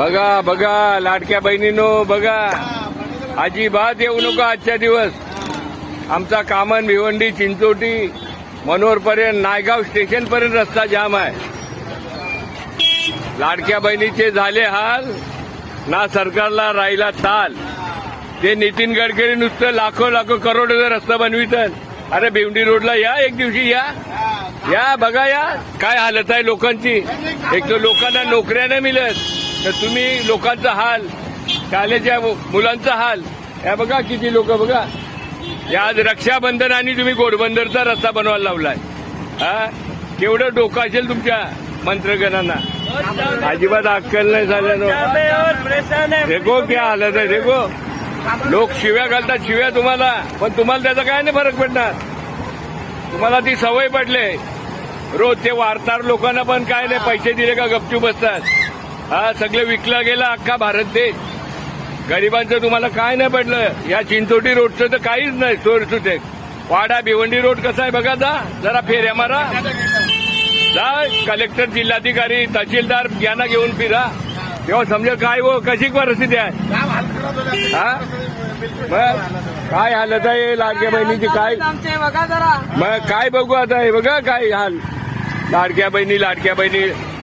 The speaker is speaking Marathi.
बघा बघा लाडक्या बहिणीनो बघा. अजिबात येऊ नका आजच्या दिवस. आमचा कामन भिवंडी चिंचोटी मनोहरपर्यंत नायगाव स्टेशनपर्यंत रस्ता जाम आहे. लाडक्या बहिणीचे झाले हाल ना सरकारला राहिला ताल. ते नितीन गडकरी नुसतं लाखो लाखो करोडचा रस्ता बनवितात अरे भिवंडी रोडला या एक दिवशी या? या बघा या. काय हालत आहे लोकांची? एक तर लोकांना नोकऱ्या नाही मिळत. तर तुम्ही लोकांचा हाल शाळेच्या मुलांचा हाल या बघा किती लोक बघा. या आज रक्षाबंधन आणि तुम्ही घोडबंदरचा रस्ता बनवायला लावलाय. हा? केवढं डोकं असेल तुमच्या मंत्रगणांना. अजिबात अक्कल नाही झाल्यानं. देखो क्या हालत आहे देखो लोक शिव्या घालतात शिव्या तुम्हाला पण तुम्हाला त्याचा काय नाही फरक पडणार. तुम्हाला ती सवय पडले. रोज ते वार्ताहर लोकांना पण काय नाही पैसे दिले का गपचूप बसतात. हा सगळं विकला गेला अख्खा भारत देश. गरिबांचं तुम्हाला काय नाही पडलं. या चिंचोटी रोडचं तर काहीच नाही चोरसुटे वाडा भिवंडी रोड कसा आहे बघा जा. जरा फेऱ्या मारा. जा कलेक्टर जिल्हाधिकारी तहसीलदार यांना घेऊन फिरा. तेव्हा समजेल काय हो कशी परिस्थिती आहे. हा? काय हालत आहे लाडक्या बहिणीची? काय? बघा जरा मग काय बघू आता हे बघा काय हाल. लाडक्या बहिणी लाडक्या बहिणी.